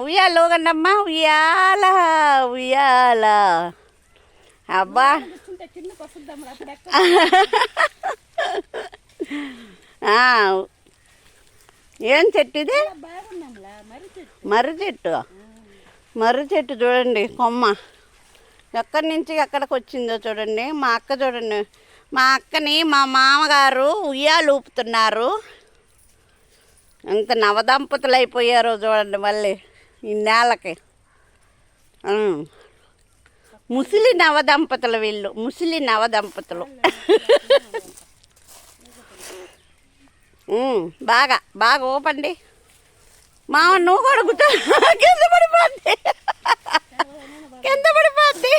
ఉయ్యాల ఊగండమ్మా ఉయ్యాల ఉయ్యాల. అబ్బా. ఏం చెట్టు ఇది? మర్రి చెట్టు. మర్రి చెట్టు చూడండి కొమ్మ. ఎక్కడి నుంచి ఎక్కడికి వచ్చిందో చూడండి. మా అక్క చూడండి. మా అక్కని మా మామగారు ఉయ్యాలు ఊపుతున్నారు. ఇంత నవదంపతులు అయిపోయారో చూడండి మళ్ళీ ఈ నేలకి. ముసలి నవదంపతులు వీళ్ళు. ముసలి నవదంపతులు. బాగా బాగా ఊపండి. మామ నువ్వు కూడా కూర్చో. కింద పడిపోద్ది. కింద పడిపోద్ది.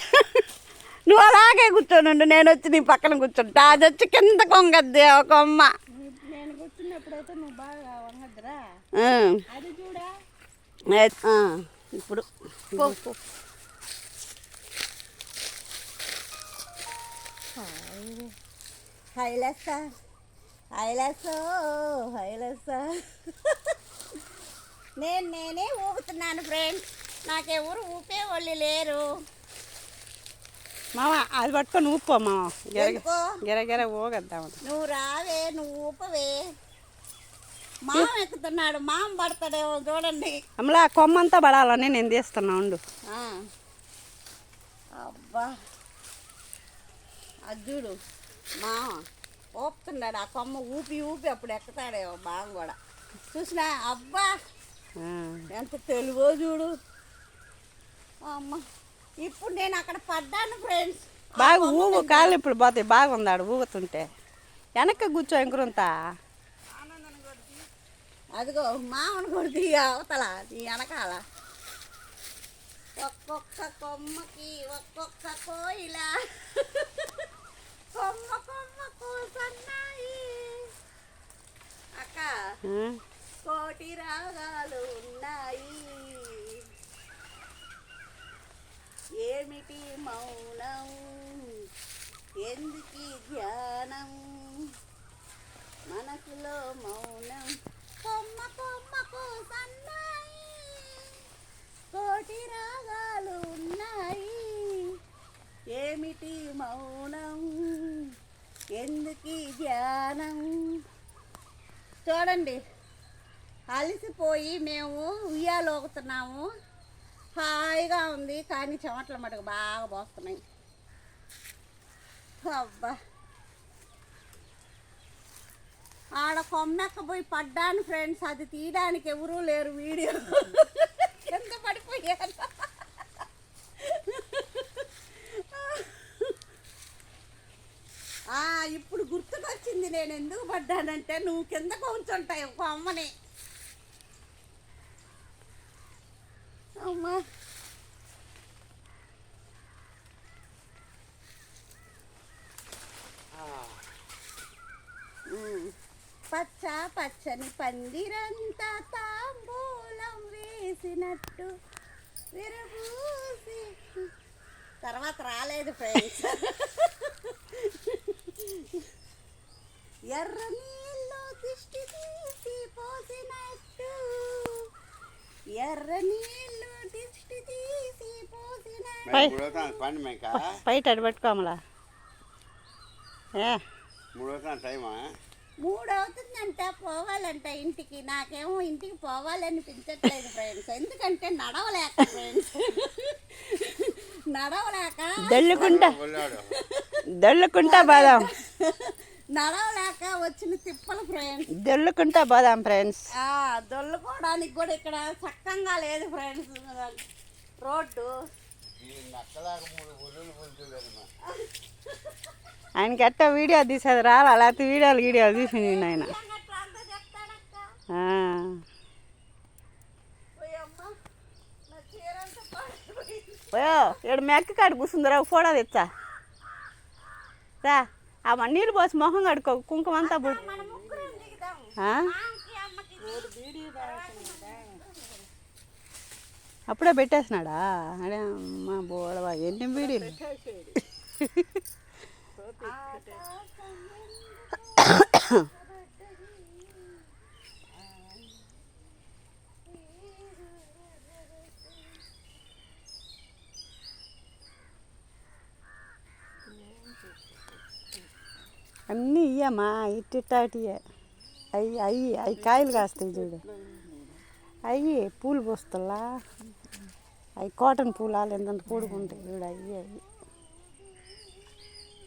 నువ్వు అలాగే కూర్చోనుండు. నేను వచ్చి నీ పక్కన కూర్చుంటా. అది వచ్చి కింద కొంగద్ది ఒక అమ్మ ఇప్పుడు. హైలెస్స హైలెస్సో హైలెస్స నేను నేనే ఊగుతున్నాను ఫ్రెండ్ నాకెవరు ఊపే వాళ్ళు లేరు మామ అది పట్టుకొని ఊపో మామ? గిర గిర ఊగద్దాం నువ్వు రావే నువ్వు ఊపవే మామ ఎక్కుతున్నాడు మామ పడతాడేమో చూడండి. అమ్మలా కొమ్మంతా పడాలని నేను తీస్తున్నా ఉండు. అబ్బా. అది చూడు మామ ఊపుతున్నాడు ఆ కొమ్మ ఊపి ఊపి అప్పుడు ఎక్కుతాడేమో బాగా కూడా. చూసినా అబ్బా. ఎంత తెలుగో చూడు. అమ్మ ఇప్పుడు నేను అక్కడ పడ్డాను ఫ్రెండ్స్ బాగా ఊగు కాళ్ళు ఇప్పుడు పోతాయి బాగుందాడు ఊగుతుంటే. వెనక్కి కూర్చో ఇంకురంతా అదిగో మామను కొడుతీ అవతల నీ వెనకాల. ఒక్కొక్క కొమ్మకి ఒక్కొక్క కోయిల. కొమ్మ కొమ్మకు సన్నాయి అక్క కోటి రాగాలు ఉన్నాయి. ఏమిటి మౌనం? ఎందుకీ ధ్యానం మనసులో మౌనం కొమ్మ కొమ్మకు సన్నాయి కోటి రాగాలు ఉన్నాయి ఏమిటి మౌనం ఎందుకీ ధ్యానం? చూడండి అలసిపోయి మేము ఉయ్యాలోగుతున్నాము హాయిగా ఉంది కానీ చెమటల మటుకు బాగా పోస్తున్నాయి. అబ్బా! ఆడ కొమ్మెక్కపోయి పడ్డాను ఫ్రెండ్స్. అది తీయడానికి ఎవరూ లేరు వీడియో. ఎంత పడిపోయారు ఆ, ఇప్పుడు గుర్తుకొచ్చింది నేను ఎందుకు పడ్డానంటే నువ్వు కింద కూర్చుంటాయి ఒక అమ్మని. అమ్మా. పచ్చ పచ్చని పందిరంతా తాంబూలం వేసినట్టు విరబూసి తర్వాత రాలేదు ఫ్రెండ్స్. ఎర్ర నీళ్ళు దిష్టి తీసి పోసినట్టు. ఎర్ర నీళ్ళు దిష్టి తీసి పోసినట్టు. బయట అడి పట్టుకోమలా. ఏ? మూడో టైమా? మూడు అవుతుందంట పోవాలంట ఇంటికి. నాకేమో ఇంటికి పోవాలనిపించట్లేదు ఫ్రెండ్స్. ఎందుకంటే నడవలేక ఫ్రెండ్స్. నడవలేక దళ్ళుకుంటా దళ్ళుకుంటా బాదాం. నడవలేక వచ్చిన తిప్పలు ఫ్రెండ్స్ దళ్ళుకుంటా బాదాం ఫ్రెండ్స్ దొల్లుకోవడానికి కూడా ఇక్కడ చక్కగా లేదు ఫ్రెండ్స్ రోడ్డు. ఆయనకి ఎట్టా వీడియో తీసేది రాలా లేకపోతే వీడియోలు వీడియోలు తీసి నేను ఆయన. ఇక్కడ మెక్క కాడ కూర్చుందిరా ఫోటో తెచ్చా? రా. ఆ నీళ్ళు పోసి మొహం కడుకో కుంకుమ అంతా బుడ్ అప్పుడే పెట్టేసినాడా? అడే అమ్మ బోడవా ఎన్ని వీడియోలు అన్నీ ఇయ్యమ్మా ఇట్టిట్టాటియే అయ్యి అయ్యి అవి కాయలు కాస్తాయి చూడు. అయ్యి పూలు పోస్తల్లా. అవి కాటన్ పూలాలు ఎంత కూడుకుంటాయి చూడు అయ్యి అయ్యి.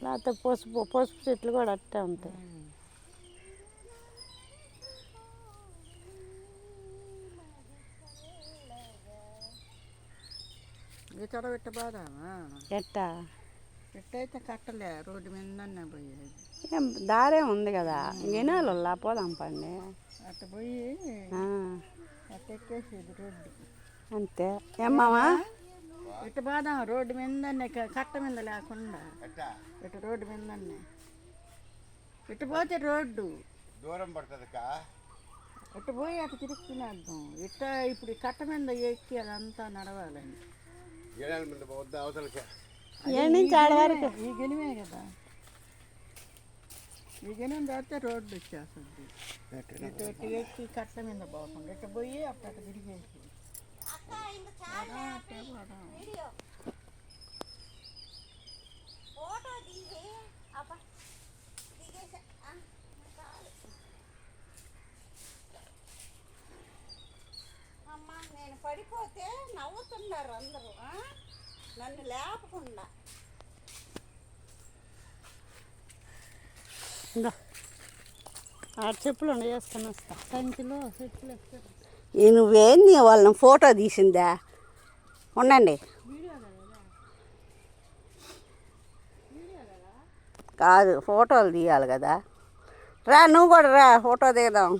లేకపోతే పసుపు పసుపు చెట్లు కూడా అట్టే ఉంటాయి. ఎట్టా? ఎట్టయితే కట్టలే రోడ్డు మీద పోయేది. ఏం దారే ఉంది కదా. గినాలు పోదాం పండి. అట్ట పోయి ఆ, అట్ట ఎక్కేసేది రోడ్డు. అంతే. ఏమ్మావా ఇటు బాదాం రోడ్డు మీదనే కట్ట మీద లేకుండా. ఇటు రోడ్డు మీదనే. ఇటు పోతే రోడ్డు. దూరం పడుతుంది కా ఇటు పోయి అటు తిరుగుతున్నద్దాం ఇట్ట ఇప్పుడు కట్ట మీద ఎక్కి అదంతా పోద్దా అవతలకి? ఏడు నుంచి వరకు. ఈ గెలిమే కదా. ఈ గెలిం దాటితే రోడ్డు వచ్చేస్తుంది. ఇటు ఇటు ఎక్కి కట్ట మీద పోకుండా ఇటు పోయి అప్పుడు అటు తిరిగేసి. పోదాం, అట్టే పోదాం. అమ్మా నేను పడిపోతే నవ్వుతున్నారు అందరూ. ఆ? నన్ను లేపకుండా. ఆ చెప్పులు ఉండి వేసుకొని వస్తా. సంచిలో చెట్లు ఈ నువ్వేంది వాళ్ళని ఫోటో తీసిందా? ఉండండి. కాదు ఫోటోలు తీయాలి కదా. రా నువ్వు కూడా రా ఫోటో దిగదాం.